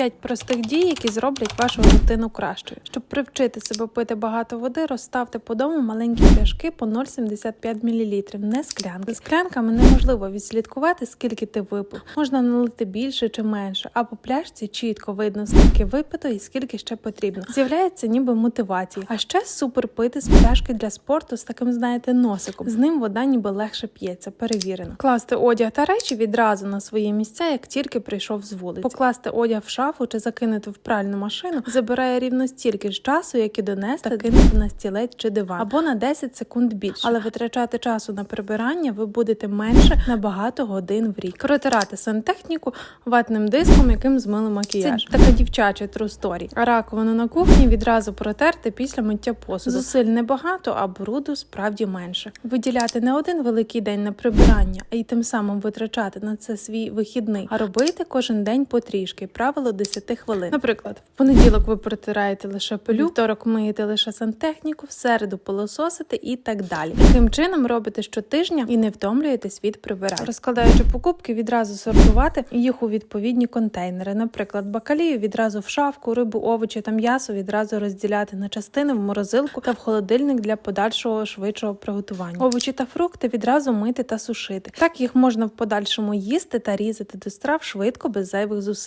П'ять простих дій, які зроблять вашу рутину кращою. Щоб привчити себе пити багато води, розставте по дому маленькі пляшки по 0,75 мл, не склянки. З склянками неможливо відслідкувати, скільки ти випив. Можна налити більше чи менше, а по пляшці чітко видно, скільки випито і скільки ще потрібно. З'являється ніби мотивація. А ще супер пити з пляшки для спорту з таким, знаєте, носиком. З ним вода ніби легше п'ється, перевірено. Класти одяг та речі відразу на свої місця, як тільки прийшов з вулиці. Покласти одяг в шафу чи закинути в пральну машину забирає рівно стільки ж часу, як і донести та кинути на стілець чи диван, або на 10 секунд більше. Але витрачати часу на прибирання ви будете менше на багато годин в рік. Протирати сантехніку ватним диском, яким змили макіяж. Це така дівчача. А раковину на кухні відразу протерти після миття посуду. Зусиль небагато, а бруду справді менше. Виділяти не один великий день на прибирання, а й тим самим витрачати на це свій вихідний, а робити кожен день потрішки. Правило 10 хвилин. Наприклад, в понеділок ви протираєте лише пилю, второк миєте лише сантехніку, в середу пилососите і так далі. Таким чином робите щотижня і не втомлюєтесь від прибирання. Розкладаючи покупки, відразу сортувати їх у відповідні контейнери. Наприклад, бакалію відразу в шафку, рибу, овочі та м'ясо відразу розділяти на частини в морозилку та в холодильник для подальшого швидшого приготування. Овочі та фрукти відразу мити та сушити. Так їх можна в подальшому їсти та різати до страв швидко без зайвих зусиль.